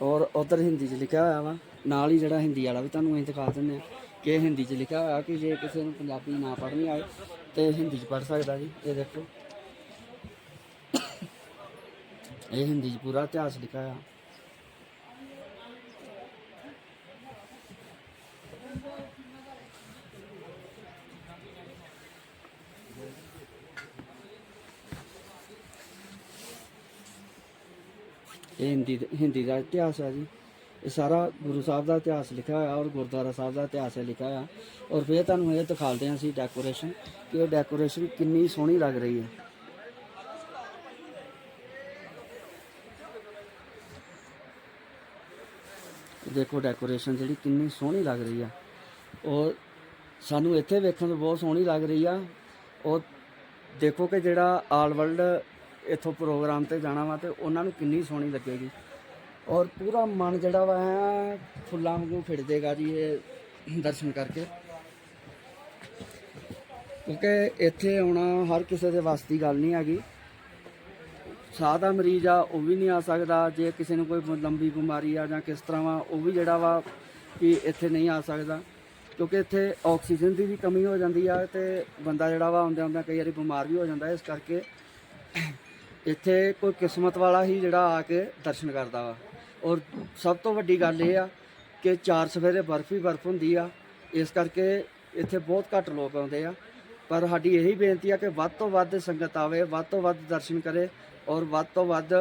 ਔਰ ਉਧਰ ਹਿੰਦੀ ਚ ਲਿਖਿਆ ਹੋਇਆ ਵਾ। ਨਾਲ ਹੀ ਜਿਹੜਾ ਹਿੰਦੀ ਵਾਲਾ ਵੀ ਤੁਹਾਨੂੰ ਅਸੀਂ ਦਿਖਾ ਦਿੰਦੇ ਆ ਕਿ ਹਿੰਦੀ ਚ ਲਿਖਿਆ ਹੋਇਆ ਕਿ ਜੇ ਕਿਸੇ ਨੂੰ ਪੰਜਾਬੀ ਨਾ ਪੜ੍ਹਨੀ ਆਏ ਤੇ ਹਿੰਦੀ ਚ ਪੜ੍ਹ ਸਕਦਾ ਜੀ, ਇਹ ਦੇਖੋ। ਇਹ ਹਿੰਦੀ ਚ ਪੂਰਾ ਇਤਿਹਾਸ ਲਿਖਿਆ ਹੋਇਆ। ਇਹ ਹਿੰਦੀ ਹਿੰਦੀ ਦਾ ਇਤਿਹਾਸ ਹੈ ਜੀ। ਇਹ ਸਾਰਾ ਗੁਰੂ ਸਾਹਿਬ ਦਾ ਇਤਿਹਾਸ ਲਿਖਿਆ ਹੋਇਆ ਔਰ ਗੁਰਦੁਆਰਾ ਸਾਹਿਬ ਦਾ ਇਤਿਹਾਸ ਹੈ ਲਿਖਿਆ ਹੋਇਆ। ਔਰ ਫਿਰ ਤੁਹਾਨੂੰ ਇਹ ਦਿਖਾਉਂਦੇ ਹਾਂ ਅਸੀਂ ਡੈਕੋਰੇਸ਼ਨ ਕਿ ਉਹ ਡੈਕੋਰੇਸ਼ਨ ਕਿੰਨੀ ਸੋਹਣੀ ਲੱਗ ਰਹੀ ਹੈ। ਦੇਖੋ ਡੈਕੋਰੇਸ਼ਨ ਜਿਹੜੀ ਕਿੰਨੀ ਸੋਹਣੀ ਲੱਗ ਰਹੀ ਆ। ਔਰ ਸਾਨੂੰ ਇੱਥੇ ਵੇਖਣ ਤੋਂ ਬਹੁਤ ਸੋਹਣੀ ਲੱਗ ਰਹੀ ਆ। ਔਰ ਦੇਖੋ ਕਿ ਜਿਹੜਾ ਆਲ ਵਰਲਡ ਇੱਥੋਂ ਪ੍ਰੋਗਰਾਮ ਤੇ ਜਾਣਾ ਵਾ ਤੇ ਉਹਨਾਂ ਨੂੰ ਕਿੰਨੀ ਸੋਹਣੀ ਲੱਗੇਗੀ। ਔਰ ਪੂਰਾ ਮਨ ਜਿਹੜਾ ਵਾ ਐਂ ਫੁੱਲਾਂ ਵਾਂਗੂ ਖਿੜ ਜਾਏਗਾ ਜੀ ਇਹ ਦਰਸ਼ਨ ਕਰਕੇ। ਕਿਉਂਕਿ ਇੱਥੇ ਆਉਣਾ ਹਰ ਕਿਸੇ ਦੇ ਵੱਸ ਦੀ ਗੱਲ ਨਹੀਂ ਹੈਗੀ। ਸਾਹ ਦਾ ਮਰੀਜ਼ ਆ, ਉਹ ਵੀ ਨਹੀਂ ਆ ਸਕਦਾ। ਜੇ ਕਿਸੇ ਨੂੰ ਕੋਈ ਲੰਬੀ ਬਿਮਾਰੀ ਆ ਜਾਂ ਕਿਸ ਤਰ੍ਹਾਂ ਵਾ, ਉਹ ਵੀ ਜਿਹੜਾ ਵਾ ਕਿ ਇੱਥੇ ਨਹੀਂ ਆ ਸਕਦਾ। ਕਿਉਂਕਿ ਇੱਥੇ ਆਕਸੀਜਨ ਦੀ ਵੀ ਕਮੀ ਹੋ ਜਾਂਦੀ ਆ ਤੇ ਬੰਦਾ ਜਿਹੜਾ ਵਾ ਆਉਂਦੇ ਆਉਂਦੇ ਕਈ ਵਾਰੀ ਬਿਮਾਰ ਵੀ ਹੋ ਜਾਂਦਾ। ਇਸ ਕਰਕੇ ਇੱਥੇ ਕੋਈ ਕਿਸਮਤ ਵਾਲਾ ਹੀ ਜਿਹੜਾ ਆ ਕੇ ਦਰਸ਼ਨ ਕਰਦਾ ਵਾ। ਔਰ ਸਭ ਤੋਂ ਵੱਡੀ ਗੱਲ ਇਹ ਆ ਕਿ ਚਾਰ ਸਵੇਰੇ ਬਰਫ਼ ਹੀ ਬਰਫ਼ ਹੁੰਦੀ ਆ। ਇਸ ਕਰਕੇ ਇੱਥੇ ਬਹੁਤ ਘੱਟ ਲੋਕ ਆਉਂਦੇ ਆ। ਪਰ ਸਾਡੀ ਇਹੀ ਬੇਨਤੀ ਆ ਕਿ ਵੱਧ ਤੋਂ ਵੱਧ ਸੰਗਤ ਆਵੇ, ਵੱਧ ਤੋਂ ਵੱਧ ਦਰਸ਼ਨ ਕਰੇ ਔਰ ਵੱਧ ਤੋਂ ਵੱਧ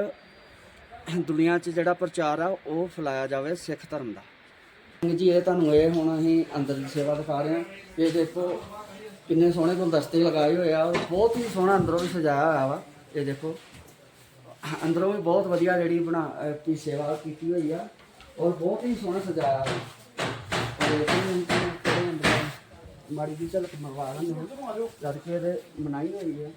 ਦੁਨੀਆ 'ਚ ਜਿਹੜਾ ਪ੍ਰਚਾਰ ਆ ਉਹ ਫੈਲਾਇਆ ਜਾਵੇ ਸਿੱਖ ਧਰਮ ਦਾ। ਜੀ, ਇਹ ਤੁਹਾਨੂੰ ਇਹ ਹੁਣ ਅਸੀਂ ਅੰਦਰ ਦੀ ਸੇਵਾ ਦਿਖਾ ਰਹੇ ਹਾਂ ਇਹ ਦੇਖੋ ਕਿੰਨੇ ਸੋਹਣੇ ਗੁਲਦਸਤੇ ਲਗਾਏ ਹੋਏ ਆ। ਬਹੁਤ ਹੀ ਸੋਹਣਾ ਅੰਦਰੋਂ ਵੀ ਸਜਾਇਆ ਹੋਇਆ ਵਾ। ਇਹ ਦੇਖੋ। ਅੰਦਰੋਂ ਵੀ ਬਹੁਤ ਵਧੀਆ ਜਿਹੜੀ ਬਣਾ ਕੀ ਸੇਵਾ ਕੀਤੀ ਹੋਈ ਆ ਔਰ ਬਹੁਤ ਹੀ ਸੋਹਣਾ ਸਜਾਇਆ ਹੋਇਆ। ਔਰ ਮਾੜੀ ਜੀ ਝਲਕ ਮਰਵਾ ਲੈਂਦੇ ਜਦ ਕਿ ਇਹਦੇ ਮਨਾਈ ਹੋਈ ਹੈ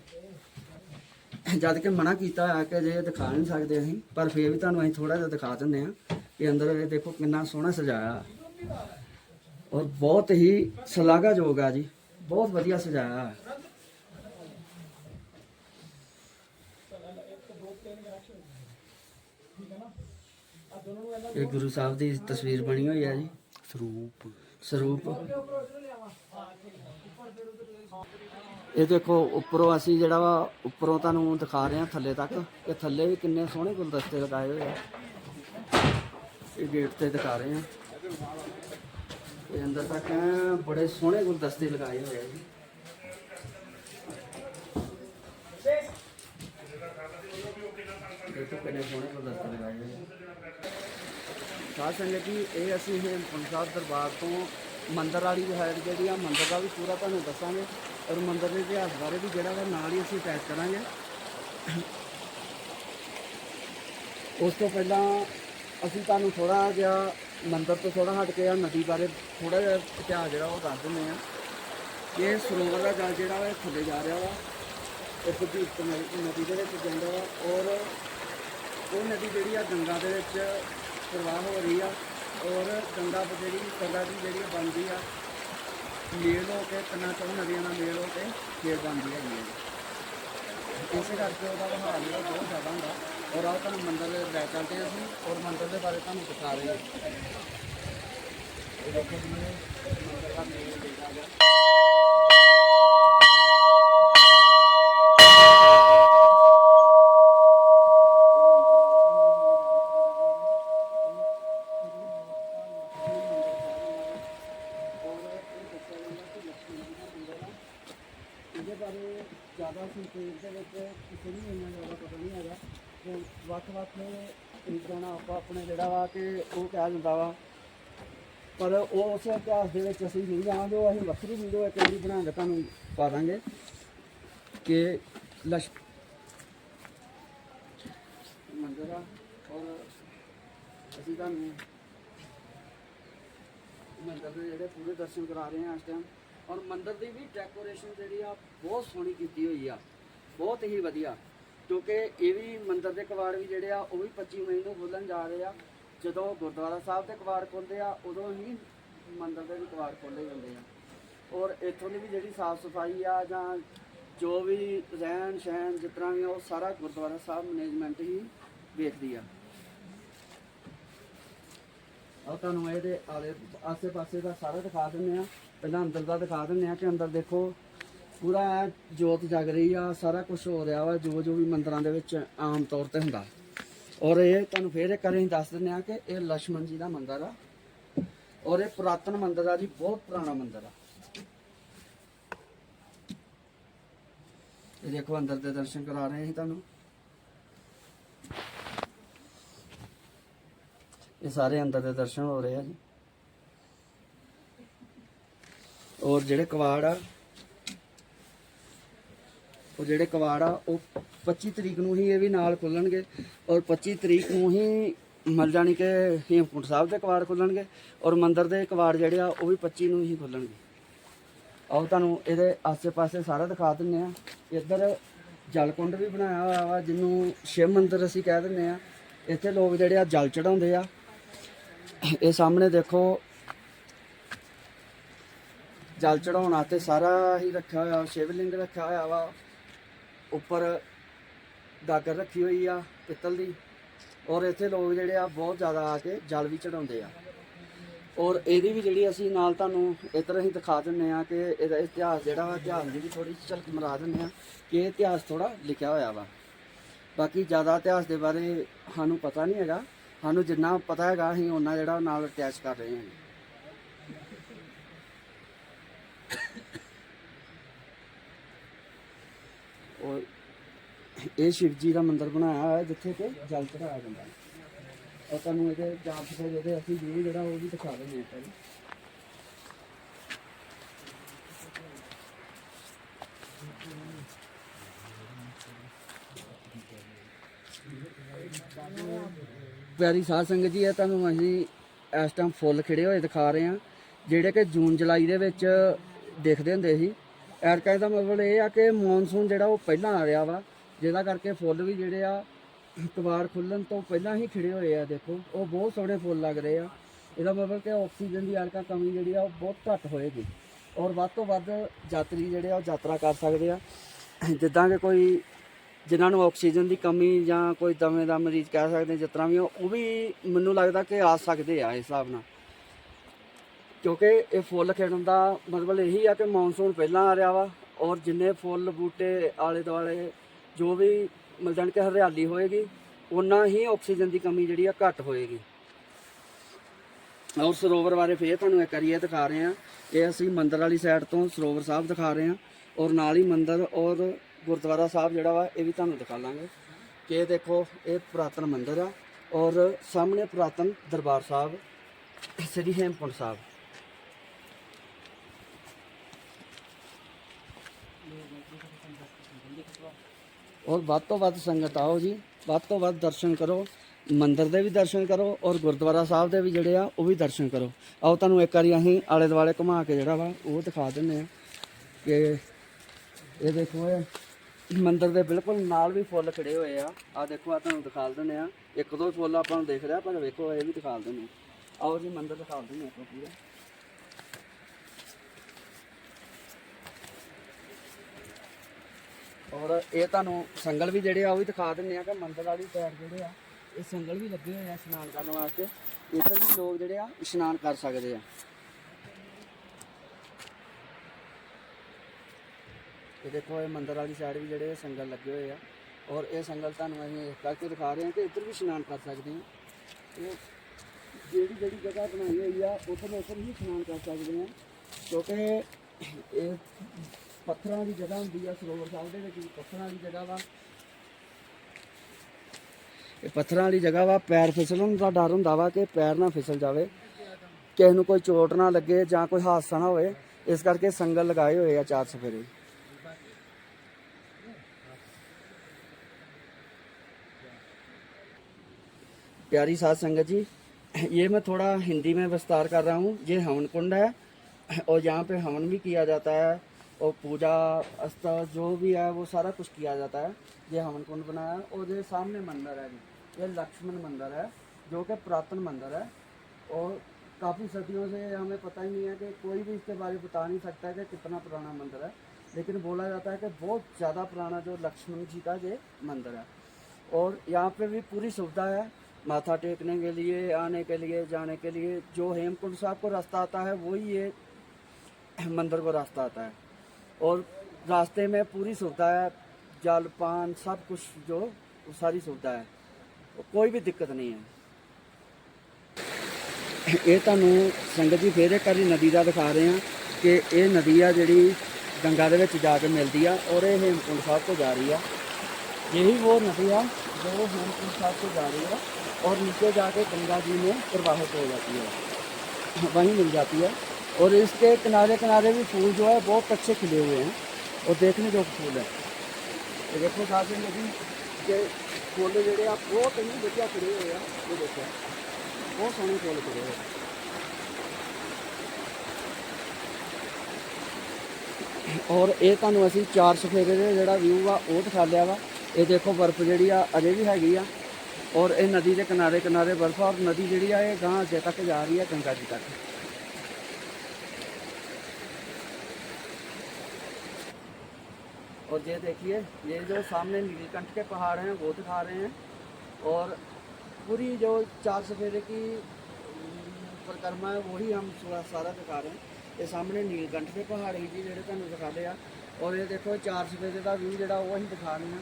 ਜਦ ਕਿ ਮਨਾ ਕੀਤਾ ਹੋਇਆ ਕਿ ਜੇ ਦਿਖਾ ਨਹੀਂ ਸਕਦੇ ਅਸੀਂ, ਪਰ ਫੇਰ ਵੀ ਤੁਹਾਨੂੰ ਅਸੀਂ ਥੋੜਾ ਜਿਹਾ ਦਿਖਾ ਦਿੰਦੇ ਹਾਂ ਕਿ ਅੰਦਰ ਇਹ ਦੇਖੋ ਕਿੰਨਾ ਸੋਹਣਾ ਸਜਾਇਆ। ਔਰ ਬਹੁਤ ਹੀ ਸ਼ਲਾਘਾਯੋਗ ਆ ਜੀ। ਬਹੁਤ ਵਧੀਆ ਸਜਾਇਆ। ਇਹ ਗੁਰੂ ਸਾਹਿਬ ਦੀ ਤਸਵੀਰ ਬਣੀ ਹੋਈ ਹੈ ਜੀ। ਸਰੂਪ। ਸਰੂਪ। ਇਹ ਦੇਖੋ ਉੱਪਰੋਂ ਅਸੀਂ ਜਿਹੜਾ ਵਾ ਉੱਪਰੋਂ ਤੁਹਾਨੂੰ ਦਿਖਾ ਰਹੇ ਹਾਂ ਥੱਲੇ ਤੱਕ। ਇਹ ਥੱਲੇ ਵੀ ਕਿੰਨੇ ਸੋਹਣੇ ਗੁਲਦਸਤੇ ਲਗਾਏ ਹੋਏ ਆ। ਇਹ ਗੇਟ ਤੇ ਦਿਖਾ ਰਹੇ ਹਾਂ। ਇਹ ਅੰਦਰ ਤੱਕ ਬੜੇ ਸੋਹਣੇ ਗੁਲਦਸਤੇ ਲਗਾਏ ਹੋਏ ਆ ਜੀ। ਦੇਖੋ ਕਿੰਨੇ ਸੋਹਣੇ ਗੁਲਦਸਤੇ ਲਗਾਏ ਹੋਏ ਸਾਧ ਸੰਗਤ ਜੀ ਇਹ ਅਸੀਂ ਹੇਮਕੁੰਟ ਸਾਹਿਬ ਦਰਬਾਰ ਤੋਂ ਮੰਦਰ ਵਾਲੀ ਸਾਈਡ ਜਿਹੜੀ ਆ, ਮੰਦਰ ਦਾ ਵੀ ਪੂਰਾ ਤੁਹਾਨੂੰ ਦੱਸਾਂਗੇ ਔਰ ਮੰਦਰ ਦੇ ਇਤਿਹਾਸ ਬਾਰੇ ਵੀ ਜਿਹੜਾ ਵਾ ਨਾਲ ਹੀ ਅਸੀਂ ਅਟੈਚ ਕਰਾਂਗੇ। ਉਸ ਤੋਂ ਪਹਿਲਾਂ ਅਸੀਂ ਤੁਹਾਨੂੰ ਥੋੜਾ ਜਿਹਾ ਮੰਦਰ ਤੋਂ ਥੋੜਾ ਹਟ ਕੇ ਆ, ਨਦੀ ਬਾਰੇ ਥੋੜਾ ਜਿਹਾ ਇਤਿਹਾਸ ਜਿਹੜਾ ਉਹ ਦੱਸ ਦਿੰਦੇ ਆ। ਕਿ ਇਹ ਸਰੋਵਰ ਦਾ ਜਲ ਜਿਹੜਾ ਵਾ ਥੱਲੇ ਜਾ ਰਿਹਾ ਵਾ। ਇਹ ਭਗੀਰਥ ਨਦੀ ਦੇ ਵਿੱਚ ਜਾਂਦਾ ਵਾ ਔਰ ਉਹ ਨਦੀ ਜਿਹੜੀ ਆ ਗੰਗਾ ਦੇ ਵਿੱਚ ਪ੍ਰਵਾਹ ਹੋ ਰਹੀ ਆ ਔਰ ਗੰਗਾ ਜਿਹੜੀ ਗੰਗਾ ਦੀ ਜਿਹੜੀ ਬਣਦੀ ਆ, ਮੇਲ ਹੋ ਕੇ ਤਿੰਨਾਂ ਚੌਂ ਨਦੀਆਂ ਦਾ ਮੇਲ ਹੋ ਕੇ ਫੇਰ ਬਣਦੀ ਹੈਗੀ ਹੈ ਇਸੇ ਕਰਕੇ ਉਹਦਾ ਵਹਾਅ ਜਿਹੜਾ ਬਹੁਤ ਜ਼ਿਆਦਾ ਹੁੰਦਾ ਔਰ ਆਹ ਤੁਹਾਨੂੰ ਮੰਦਰ ਦੇ ਲੈ ਚੱਲਦੇ ਹਾਂ ਅਸੀਂ ਔਰ ਮੰਦਰ ਦੇ ਬਾਰੇ ਤੁਹਾਨੂੰ ਦਿਖਾ ਰਹੇ ਹਾਂ ਇਹ ਦੇਖੋ ਜੀ, ਮੰਦਰ ਦਾ ਮੇਲ ਦੇਖਾ ਗਿਆ। ਜ਼ਿਆਦਾ ਸੰਖੇਪ ਦੇ ਵਿੱਚ ਕਿਸੇ ਨੂੰ ਇੰਨਾ ਜ਼ਿਆਦਾ ਪਤਾ ਨਹੀਂ ਹੈਗਾ। ਤੇ ਵੱਖ-ਵੱਖ ਤਰੀਕਿਆਂ ਨਾਲ ਆਪਾਂ ਆਪਣੇ ਜਿਹੜਾ ਵਾ ਕਿ ਉਹ ਕਿਹਾ ਜਾਂਦਾ ਵਾ। ਪਰ ਉਹ ਉਸ ਇਤਿਹਾਸ ਦੇ ਵਿੱਚ ਅਸੀਂ ਨਹੀਂ ਜਾਣਦੇ ਉਹ ਅਸੀਂ ਵੱਖਰੀ ਵੀਡੀਓ ਇੱਕ ਵਾਰੀ ਬਣਾ ਕੇ ਤੁਹਾਨੂੰ ਪਾ ਦਾਂਗੇ ਕਿ ਲਸ਼ ਮੰਦਰ ਆ ਔਰ ਅਸੀਂ ਤੁਹਾਨੂੰ ਮੰਦਰ ਦੇ ਜਿਹੜੇ ਪੂਰੇ ਦਰਸ਼ਨ ਕਰਾ ਰਹੇ ਹਾਂ ਇਸ ਟਾਈਮ ਔਰ ਮੰਦਰ ਦੀ ਵੀ ਡੈਕੋਰੇਸ਼ਨ ਜਿਹੜੀ ਆ ਬਹੁਤ ਸੋਹਣੀ ਕੀਤੀ ਹੋਈ ਆ। ਬਹੁਤ ਹੀ ਵਧੀਆ। ਕਿਉਂਕਿ ਇਹ ਵੀ ਮੰਦਰ ਦੇ ਕਵਾੜ ਵੀ ਜਿਹੜੇ ਆ ਉਹ ਵੀ 25 ਮਈ ਨੂੰ ਖੁੱਲਣ ਜਾ ਰਹੇ ਆ। ਜਦੋਂ ਗੁਰਦੁਆਰਾ ਸਾਹਿਬ ਦੇ ਕਵਾੜ ਖੁੱਲਦੇ ਆ ਉਦੋਂ ਹੀ ਮੰਦਰ ਦੇ ਵੀ ਕਵਾੜ ਖੋਲ੍ਹੇ ਜਾਂਦੇ ਆ। ਔਰ ਇੱਥੋਂ ਦੀ ਵੀ ਜਿਹੜੀ ਸਾਫ਼ ਸਫ਼ਾਈ ਆ ਜਾਂ ਜੋ ਵੀ ਰਹਿਣ ਸਹਿਣ ਜਿਸ ਤਰ੍ਹਾਂ ਵੀ ਆ, ਉਹ ਸਾਰਾ ਗੁਰਦੁਆਰਾ ਸਾਹਿਬ ਮੈਨੇਜਮੈਂਟ ਹੀ ਵੇਖਦੀ ਆ। ਆ ਤੁਹਾਨੂੰ ਇਹਦੇ ਆਲੇ ਆਸੇ ਪਾਸੇ ਦਾ ਸਾਰਾ ਦਿਖਾ ਦਿੰਦੇ ਆ। ਪਹਿਲਾਂ ਅੰਦਰ ਦਾ ਦਿਖਾ ਦਿੰਦੇ ਆ ਕਿ ਅੰਦਰ ਦੇਖੋ, ਪੂਰਾ ਜੋਤ ਜਗ ਰਹੀ ਆ, ਸਾਰਾ ਕੁਝ ਹੋ ਰਿਹਾ ਵਾ, ਜੋ ਜੋ ਵੀ ਮੰਦਰਾਂ ਦੇ ਵਿੱਚ ਆਮ ਤੌਰ ਤੇ ਹੁੰਦਾ। ਔਰ ਇਹ ਤੁਹਾਨੂੰ ਫੇਰ ਇੱਕ ਵਾਰੀ ਦੱਸ ਦਿੰਦੇ ਆ ਕਿ ਇਹ ਲక్ష్మణ ਜੀ ਦਾ ਮੰਦਿਰ ਆ। ਔਰ ਇਹ ਪੁਰਾਤਨ ਮੰਦਿਰ ਆ ਜੀ, ਬਹੁਤ ਪੁਰਾਣਾ ਮੰਦਿਰ ਆ। ਇਹ ਦੇਖੋ, ਅੰਦਰ ਦੇ ਦਰਸ਼ਨ ਕਰਾ ਰਹੇ ਹਾਂ ਤੁਹਾਨੂੰ। ਇਹ ਸਾਰੇ ਅੰਦਰ ਦੇ ਦਰਸ਼ਨ ਹੋ ਰਹੇ ਆ ਜੀ। ਔਰ ਜਿਹੜੇ ਕਵਾੜ ਆ, ਉਹ ਜਿਹੜੇ ਕਵਾੜ ਆ, ਉਹ 25 ਤਰੀਕ ਨੂੰ ਹੀ ਇਹ ਵੀ ਨਾਲ ਖੁੱਲਣਗੇ ਔਰ 25 ਤਰੀਕ ਨੂੰ ਹੀ ਮਲ ਜਾਣੀ ਕਿ ਹੇਮਕੁੰਟ ਸਾਹਿਬ ਦੇ ਕਵਾੜ ਖੁੱਲਣਗੇ ਔਰ ਮੰਦਰ ਦੇ ਕਵਾੜ ਜਿਹੜੇ ਆ, ਉਹ ਵੀ 25 ਨੂੰ ਹੀ ਖੁੱਲਣਗੇ। ਆਓ ਤੁਹਾਨੂੰ ਇਹਦੇ ਆਸੇ-ਪਾਸੇ ਸਾਰਾ ਦਿਖਾ ਦਿੰਨੇ ਆ ਇੱਧਰ ਜਲਕੁੰਡ ਵੀ ਬਣਾਇਆ ਹੋਇਆ ਵਾ, ਜਿਹਨੂੰ ਸ਼ਿਵ ਮੰਦਰ ਅਸੀਂ ਕਹਿ ਦਿੰਨੇ ਆ ਇੱਥੇ ਲੋਕ ਜਿਹੜੇ ਆ ਜਲ ਚੜਾਉਂਦੇ ਆ। ਇਹ ਸਾਹਮਣੇ ਦੇਖੋ ਜਲ ਚੜਾਉਣ ਵਾਸਤੇ ਸਾਰਾ ਹੀ ਰੱਖਿਆ ਹੋਇਆ, ਸ਼ਿਵਲਿੰਗ ਰੱਖਿਆ ਹੋਇਆ ਵਾ। ਉੱਪਰ ਗਾਗਰ ਰੱਖੀ ਹੋਈ ਆ ਪਿੱਤਲ ਦੀ। ਔਰ ਇੱਥੇ ਲੋਕ ਜਿਹੜੇ ਆ ਬਹੁਤ ਜ਼ਿਆਦਾ ਆ ਕੇ ਜਲ ਵੀ ਚੜਾਉਂਦੇ ਆ। ਔਰ ਇਹਦੀ ਵੀ ਜਿਹੜੀ ਅਸੀਂ ਨਾਲ ਤੁਹਾਨੂੰ ਇਸ ਤਰ੍ਹਾਂ ਹੀ ਦਿਖਾ ਦਿੰਨੇ ਆ ਕਿ ਇਹਦਾ ਇਤਿਹਾਸ ਜਿਹੜਾ ਵਾ, ਇਤਿਹਾਸ ਦੀ ਵੀ ਥੋੜੀ ਝਲਕ ਮਰਾ ਦਿੰਨੇ ਆ ਕਿ ਇਹ ਇਤਿਹਾਸ ਥੋੜਾ ਲਿਖਿਆ ਹੋਇਆ ਵਾ। ਬਾਕੀ ਜ਼ਿਆਦਾ ਇਤਿਹਾਸ ਦੇ ਬਾਰੇ ਸਾਨੂੰ ਪਤਾ ਨਹੀਂ ਹੈਗਾ। ਸਾਨੂੰ ਜਿੰਨਾ ਪਤਾ ਹੈਗਾ, ਅਸੀਂ ਉਹਨਾਂ ਜਿਹੜਾ ਨਾਲ ਅਟੈਚ ਕਰ ਰਹੇ ਹਾਂ ਔਰ ਇਹ ਸ਼ਿਵ ਜੀ ਦਾ ਮੰਦਿਰ ਬਣਾਇਆ ਹੋਇਆ ਜਿੱਥੇ ਕਿ ਜਲ ਚੜਾਇਆ ਜਾਂਦਾ ਹੈ। ਔਰ ਤੁਹਾਨੂੰ ਇਹਦੇ ਜਾਂਚ ਦੇ ਜਿਹੜੇ ਅਸੀਂ ਵੀ ਜਿਹੜਾ ਉਹ ਵੀ ਦਿਖਾ ਦਿੰਦੇ ਹਾਂ ਪਹਿਲਾਂ। ਪਿਆਰੀ ਸਾਧ ਸੰਗਤ ਜੀ, ਇਹ ਤੁਹਾਨੂੰ ਅਸੀਂ ਇਸ ਟਾਈਮ ਫੁੱਲ ਖਿੜੇ ਹੋਏ ਦਿਖਾ ਰਹੇ ਹਾਂ, ਜਿਹੜੇ ਕਿ ਜੂਨ ਜੁਲਾਈ ਦੇ ਵਿੱਚ ਦੇਖਦੇ ਹੁੰਦੇ ਸੀ। ਐਰਕਾ ਦਾ ਮਤਲਬ ਇਹ ਆ ਕਿ ਮੌਨਸੂਨ ਜਿਹੜਾ ਉਹ ਪਹਿਲਾਂ ਆ ਰਿਹਾ ਵਾ, ਜਿਹਦਾ ਕਰਕੇ ਫੁੱਲ ਵੀ ਜਿਹੜੇ ਆ ਕਵਾੜ ਖੁੱਲਣ ਤੋਂ ਪਹਿਲਾਂ ਹੀ ਖਿੜੇ ਹੋਏ ਆ, ਦੇਖੋ, ਉਹ ਬਹੁਤ ਸੋਹਣੇ ਫੁੱਲ ਲੱਗ ਰਹੇ ਆ। ਇਹਦਾ ਮਤਲਬ ਕਿ ਆਕਸੀਜਨ ਦੀ ਐਰਕਾ ਕਮੀ ਜਿਹੜੀ ਆ, ਉਹ ਬਹੁਤ ਘੱਟ ਹੋਏਗੀ। ਔਰ ਵੱਧ ਤੋਂ ਵੱਧ ਯਾਤਰੀ ਜਿਹੜੇ ਆ, ਉਹ ਯਾਤਰਾ ਕਰ ਸਕਦੇ ਆ। ਜਿੱਦਾਂ ਕਿ ਕੋਈ ਜਿਨ੍ਹਾਂ ਨੂੰ ਆਕਸੀਜਨ ਦੀ ਕਮੀ ਜਾਂ ਕੋਈ ਦਮੇ ਦਾ ਮਰੀਜ਼ ਕਹਿ ਸਕਦੇ ਜਿਸ ਤਰ੍ਹਾਂ ਵੀ ਉਹ ਵੀ ਮੈਨੂੰ ਲੱਗਦਾ ਕਿ ਆ ਸਕਦੇ ਆ, ਇਸ ਹਿਸਾਬ ਨਾਲ। ਕਿਉਂਕਿ ਇਹ ਫੁੱਲ ਖਿੜਨ ਦਾ ਮਤਲਬ ਇਹੀ ਆ ਕਿ ਮੌਨਸੂਨ ਪਹਿਲਾਂ ਆ ਰਿਹਾ ਵਾ ਔਰ ਜਿੰਨੇ ਫੁੱਲ ਬੂਟੇ ਆਲੇ ਦੁਆਲੇ ਜੋ ਵੀ ਮਿਲ ਜਾਣ ਕੇ ਹਰਿਆਲੀ ਹੋਏਗੀ ਉਨਾ ਹੀ ਆਕਸੀਜਨ ਦੀ ਕਮੀ ਜਿਹੜੀ ਆ ਘੱਟ ਹੋਏਗੀ। ਔਰ ਸਰੋਵਰ ਬਾਰੇ ਫੇਰ ਤੁਹਾਨੂੰ ਇੱਕ ਵਾਰੀ ਦਿਖਾ ਰਹੇ ਹਾਂ ਇਹ ਅਸੀਂ ਮੰਦਰ ਵਾਲੀ ਸਾਈਡ ਤੋਂ ਸਰੋਵਰ ਸਾਹਿਬ ਦਿਖਾ ਰਹੇ ਹਾਂ ਔਰ ਨਾਲ ਹੀ ਮੰਦਰ ਔਰ ਗੁਰਦੁਆਰਾ ਸਾਹਿਬ ਜਿਹੜਾ ਵਾ, ਇਹ ਵੀ ਤੁਹਾਨੂੰ ਦਿਖਾ ਲਾਂਗੇ ਕਿ ਇਹ ਦੇਖੋ ਇਹ ਪੁਰਾਤਨ ਮੰਦਰ ਆ ਔਰ ਸਾਹਮਣੇ ਪੁਰਾਤਨ ਦਰਬਾਰ ਸਾਹਿਬ, ਸ੍ਰੀ ਹੇਮਕੁੰਟ ਸਾਹਿਬ। ਔਰ ਵੱਧ ਤੋਂ ਵੱਧ ਸੰਗਤ ਆਓ ਜੀ, ਵੱਧ ਤੋਂ ਵੱਧ ਦਰਸ਼ਨ ਕਰੋ, ਮੰਦਿਰ ਦੇ ਵੀ ਦਰਸ਼ਨ ਕਰੋ ਔਰ ਗੁਰਦੁਆਰਾ ਸਾਹਿਬ ਦੇ ਵੀ ਜਿਹੜੇ ਆ, ਉਹ ਵੀ ਦਰਸ਼ਨ ਕਰੋ। ਆਓ ਤੁਹਾਨੂੰ ਇੱਕ ਵਾਰੀ ਅਸੀਂ ਆਲੇ ਦੁਆਲੇ ਘੁਮਾ ਕੇ ਜਿਹੜਾ ਵਾ, ਉਹ ਦਿਖਾ ਦਿੰਨੇ ਆ ਕਿ ਇਹ ਦੇਖੋ ਇਹ ਮੰਦਿਰ ਦੇ ਬਿਲਕੁਲ ਨਾਲ ਵੀ ਫੁੱਲ ਖਿੜੇ ਹੋਏ ਆ। ਆ ਦੇਖੋ ਆ ਤੁਹਾਨੂੰ ਦਿਖਾ ਦਿੰਨੇ ਆ ਇੱਕ ਦੋ ਫੁੱਲ ਆਪਾਂ ਨੂੰ ਦਿਖ ਰਿਹਾ, ਪਰ ਵੇਖੋ, ਇਹ ਵੀ ਦਿਖਾ ਦਿੰਨੇ ਆ। ਆਓ ਜੀ, ਮੰਦਿਰ ਦਿਖਾ ਦਿੰਨੇ ਆਪਾਂ ਪੂਰਾ ਔਰ ਇਹ ਤੁਹਾਨੂੰ ਸੰਗਲ ਵੀ ਜਿਹੜੇ ਆ, ਉਹ ਵੀ ਦਿਖਾ ਦਿੰਨੇ ਆ ਕਿ ਮੰਦਰ ਵਾਲੀ ਸਾਈਡ ਜਿਹੜੇ ਆ, ਇਹ ਸੰਗਲ ਵੀ ਲੱਗੇ ਹੋਏ ਆ ਇਸ਼ਨਾਨ ਕਰਨ ਵਾਸਤੇ। ਇੱਧਰ ਵੀ ਲੋਕ ਜਿਹੜੇ ਆ, ਇਸ਼ਨਾਨ ਕਰ ਸਕਦੇ ਆ। ਇਹ ਦੇਖੋ, ਇਹ ਮੰਦਰ ਵਾਲੀ ਸਾਈਡ ਵੀ ਜਿਹੜੇ ਸੰਗਲ ਲੱਗੇ ਹੋਏ ਆ। ਔਰ ਇਹ ਸੰਗਲ ਤੁਹਾਨੂੰ ਅਸੀਂ ਇਸ ਕਰਕੇ ਦਿਖਾ ਰਹੇ ਹਾਂ ਕਿ ਇੱਧਰ ਵੀ ਇਸ਼ਨਾਨ ਕਰ ਸਕਦੇ ਆ। ਇਹ ਜਿਹੜੀ ਜਿਹੜੀ ਜਗ੍ਹਾ ਬਣਾਈ ਹੋਈ ਆ, ਉੱਥੇ ਦੇ ਉੱਪਰ ਹੀ ਇਸ਼ਨਾਨ ਕਰ ਸਕਦੇ ਆ। ਕਿਉਂਕਿ ਇਹ ਪੱਥਰਾਂ ਦੀ ਜਗ੍ਹਾ ਹੁੰਦੀ ਆ ਸਰੋਵਰ ਸਾਹਿਬ ਦੇ ਵਿੱਚ ਵੀ ਪੱਥਰਾਂ ਦੀ ਜਗ੍ਹਾ ਵਾ ਇਹ ਪੱਥਰਾਂ ਵਾਲੀ ਜਗ੍ਹਾ ਵਾ ਪੈਰ ਫਿਸਲਣ ਦਾ ਡਰ ਹੁੰਦਾ ਵਾ ਕਿ ਪੈਰ ਨਾ ਫਿਸਲ ਜਾਵੇ ਕਿਸੇ ਨੂੰ ਕੋਈ ਚੋਟ ਨਾ ਲੱਗੇ ਜਾਂ ਕੋਈ ਹਾਦਸਾ ਨਾ ਹੋਵੇ ਇਸ ਕਰਕੇ ਸੰਗਲ ਲਗਾਏ ਹੋਏ ਆ ਚਾਰ ਸਫੇਰੇ प्यारी साध संगत जी ये मैं थोड़ा हिंदी में विस्तार कर रहा हूँ ये हवन कुंड है और यहाँ पे हवन भी किया जाता है और पूजा अस्त्र जो भी है, वो सारा कुछ किया जाता है। ये हवन कुंड बनाया और ये सामने मंदिर है ये लक्ष्मण मंदिर है, जो कि पुरातन मंदिर है। और काफ़ी सदियों से हमें पता ही नहीं है कि कोई भी इसके बारे में बता नहीं सकता कि कितना पुराना मंदिर है। लेकिन बोला जाता है कि बहुत ज़्यादा पुराना जो लक्ष्मण जी का ये मंदिर है। और यहाँ पे भी पूरी सुविधा है, माथा टेकने के लिए, आने के लिए, जाने के लिए। जो हेमकुंड साहब को रास्ता आता है, वही ये मंदिर को रास्ता आता है। और रास्ते में पूरी सुविधा है जल पान सब कुछ जो वो सारी सुविधा है कोई भी दिक्कत नहीं है ਇਹ ਤੁਹਾਨੂੰ ਸੰਗਤ ਜੀ ਫੇਰ ਇੱਕ ਵਾਰੀ ਨਦੀ ਦਾ ਦਿਖਾ ਰਹੇ ਹਾਂ ਕਿ ਇਹ ਨਦੀ ਆ ਜਿਹੜੀ ਗੰਗਾ ਦੇ ਵਿੱਚ ਜਾ ਕੇ ਮਿਲਦੀ ਆ ਔਰ ਇਹ ਹੇਮਕੁੰਡ ਸਾਹਿਬ ਤੋਂ ਜਾ ਰਹੀ ਆ यही वो नदी है जो हेमकुंड साहब से जा रही है और नीचे जाके गंगा जी में प्रवाहित हो जाती है वहीं मिल जाती है और इसके किनारे किनारे भी फूल जो है बहुत अच्छे खिले हुए हैं और देखने जो फूल है। तो देखो साथ में लेकिन के फूल जोड़े आप बहुत ही वजिया खिले हुए हैं। ये देखो, बहुत सोहने फूल खिले हुए ਔਰ ਇਹ ਤੁਹਾਨੂੰ ਅਸੀਂ ਚਾਰ ਸਫੇਰੇ ਦੇ ਜਿਹੜਾ ਵਿਊ ਆ, ਉਹ ਦਿਖਾ ਲਿਆ ਵਾ। ਇਹ ਦੇਖੋ ਬਰਫ਼ ਜਿਹੜੀ ਆ, ਅਜੇ ਵੀ ਹੈਗੀ ਆ। ਔਰ ਇਹ ਨਦੀ ਦੇ ਕਿਨਾਰੇ ਕਿਨਾਰੇ ਬਰਫ਼ ਆ, ਔਰ ਨਦੀ ਜਿਹੜੀ ਆ, ਇਹ ਗਾਂ ਅਜੇ ਤੱਕ ਜਾ ਰਹੀ ਆ, ਗੰਗਾ ਜੀ ਤੱਕ। और ये देखिए ये जो सामने नीलकंठ के पहाड़ हैं वो दिखा रहे हैं और पूरी जो चार सफेरे की अम, परिक्रमा है वही हम थोड़ा सारा दिखा रहे हैं ਇਹ ਸਾਹਮਣੇ ਨੀਲਕੰਠ ਦੇ ਪਹਾੜ ਹੀ ਜੀ ਜਿਹੜੇ ਤੁਹਾਨੂੰ ਦਿਖਾਦੇ ਆ ਔਰ ਇਹ ਦੇਖੋ ਚਾਰ ਸਫੇਰੇ ਦਾ ਵਿਊ ਜਿਹੜਾ ਉਹ ਅਸੀਂ ਦਿਖਾ ਰਹੇ ਹਾਂ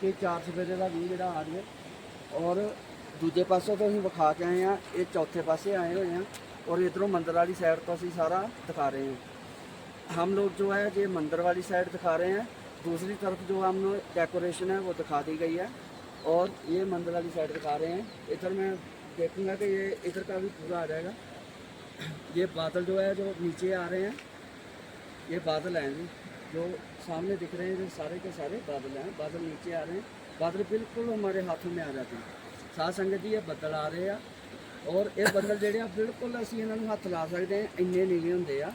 ਕਿ ਚਾਰ ਸਫੇਰੇ ਦਾ ਵਿਊ ਜਿਹੜਾ ਆ ਰਿਹਾ ਔਰ ਦੂਜੇ ਪਾਸੇ ਤੋਂ ਅਸੀਂ ਵਿਖਾ ਕੇ ਆਏ ਆ ਇਹ ਚੌਥੇ ਪਾਸੇ ਆਏ ਹੋਏ ਆ ਔਰ ਇਧਰੋਂ ਮੰਦਰ ਵਾਲੀ ਸਾਈਡ ਤੋਂ ਅਸੀਂ ਸਾਰਾ ਦਿਖਾ ਰਹੇ ਹਾਂ हम लोग जो है ये मंदिर वाली साइड दिखा रहे हैं दूसरी तरफ जो हम लोग डेकोरेशन है वो दिखा दी गई है और ये मंदिर वाली साइड दिखा रहे हैं इधर मैं देखूंगा कि ये इधर का भी पूरा आ जाएगा ये बादल जो है जो नीचे आ रहे हैं ये बादल हैं जी जो सामने दिख रहे हैं जो सारे के सारे बादल हैं बादल नीचे आ रहे हैं बादल बिल्कुल हमारे हाथों में आ जाते हैं साथ संगत जी ये ਬੱਦਲ ਆ ਰਹੇ ਆ ਔਰ ਇਹ ਬੱਦਲ ਜਿਹੜੇ ਆ ਬਿਲਕੁਲ ਅਸੀਂ ਇਹਨਾਂ ਨੂੰ ਹੱਥ ਲਾ ਸਕਦੇ ਹਾਂ ਇੰਨੇ ਨੀਵੇਂ ਹੁੰਦੇ ਆ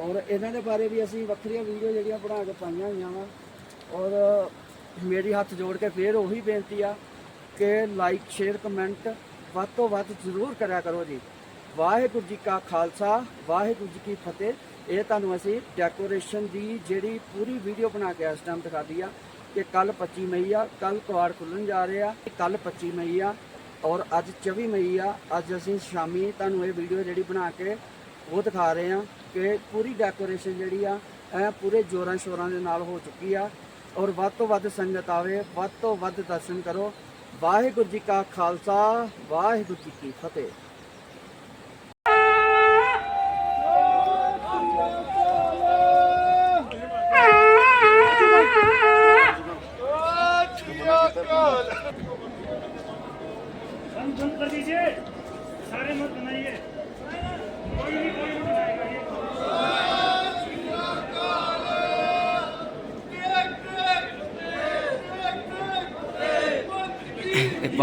ਔਰ ਇਹਨਾਂ ਦੇ ਬਾਰੇ ਵੀ ਅਸੀਂ ਵੱਖਰੀਆਂ ਵੀਡੀਓ ਜਿਹੜੀਆਂ ਬਣਾ ਕੇ ਪਾਈਆਂ ਹੋਈਆਂ ਵਾ। ਔਰ ਮੇਰੀ ਹੱਥ ਜੋੜ ਕੇ ਫੇਰ ਉਹੀ ਬੇਨਤੀ ਆ ਕਿ ਲਾਈਕ ਸ਼ੇਅਰ ਕਮੈਂਟ ਵੱਧ ਤੋਂ ਵੱਧ ਜ਼ਰੂਰ ਕਰਿਆ ਕਰੋ ਜੀ। ਵਾਹਿਗੁਰੂ ਜੀ ਕਾ ਖਾਲਸਾ, ਵਾਹਿਗੁਰੂ ਜੀ ਕੀ ਫਤਿਹ। ਇਹ ਤੁਹਾਨੂੰ ਅਸੀਂ ਡੈਕੋਰੇਸ਼ਨ ਦੀ ਜਿਹੜੀ ਪੂਰੀ ਵੀਡੀਓ ਬਣਾ ਕੇ ਇਸ ਟਾਈਮ ਦਿਖਾਦੀ ਆ ਕਿ ਕੱਲ 25 ਮਈ ਆ ਕੱਲ ਕਵਾੜ ਖੁੱਲਣ ਜਾ ਰਹੇ ਆ ਕੱਲ 25 ਮਈ ਆ ਔਰ ਅੱਜ 24 ਮਈ ਆ, ਅੱਜ ਅਸੀਂ ਸ਼ਾਮੀ ਤੁਹਾਨੂੰ ਇਹ ਵੀਡੀਓ ਜਿਹੜੀ ਬਣਾ ਕੇ ਉਹ ਦਿਖਾ ਰਹੇ ਆ ਕਿ ਪੂਰੀ ਡੈਕੋਰੇਸ਼ਨ ਜਿਹੜੀ ਆ ਐ ਪੂਰੇ ਜੋਰਾਂ ਸ਼ੋਰਾਂ ਦੇ ਨਾਲ ਹੋ ਚੁੱਕੀ ਆ ਔਰ ਵੱਧ ਤੋਂ ਵੱਧ ਸੰਗਤ ਆਵੇ, ਵੱਧ ਤੋਂ ਵੱਧ ਦਰਸ਼ਨ ਕਰੋ। ਵਾਹਿਗੁਰੂ ਜੀ ਕਾ ਖਾਲਸਾ, ਵਾਹਿਗੁਰੂ ਜੀ ਕੀ ਫਤਿਹ।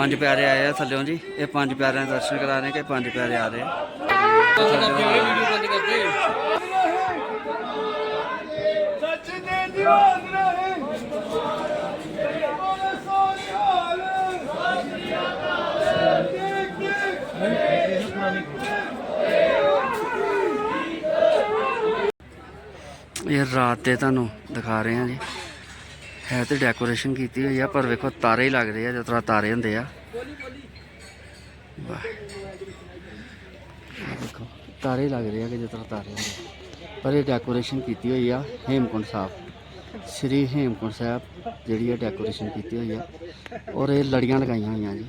ਪੰਜ ਪਿਆਰੇ ਆਏ ਆ ਥੱਲਿਓਂ ਜੀ। ਇਹ ਪੰਜ ਪਿਆਰਿਆਂ ਦੇ ਦਰਸ਼ਨ ਕਰਾ ਰਹੇ ਕਿ ਪੰਜ ਪਿਆਰੇ ਆ ਰਹੇ ਆ। ਇਹ ਰਾਤ ਦੇ ਤੁਹਾਨੂੰ ਦਿਖਾ ਰਹੇ ਹਾਂ ਜੀ। ਹੈ ਤੇ ਡੈਕੋਰੇਸ਼ਨ ਕੀਤੀ ਹੋਈ ਆ, ਪਰ ਵੇਖੋ ਤਾਰੇ ਹੀ ਲੱਗਦੇ ਆ, ਜਿਸ ਤਰ੍ਹਾਂ ਤਾਰੇ ਹੁੰਦੇ ਆ। ਵਾਹ। ਆਹ ਤਾਰੇ ਲੱਗਦੇ ਆ ਕਿ ਜਿਸ ਤਰ੍ਹਾਂ ਤਾਰੇ ਹੁੰਦੇ ਪਰ ਇਹ ਡੈਕੋਰੇਸ਼ਨ ਕੀਤੀ ਹੋਈ ਆ ਹੇਮਕੁੰਟ ਸਾਹਿਬ। ਸ੍ਰੀ ਹੇਮਕੁੰਟ ਸਾਹਿਬ ਜਿਹੜੀ ਇਹ ਡੈਕੋਰੇਸ਼ਨ ਕੀਤੀ ਹੋਈ ਆ। ਔਰ ਇਹ ਲੜੀਆਂ ਲਗਾਈਆਂ ਹੋਈਆਂ ਜੀ।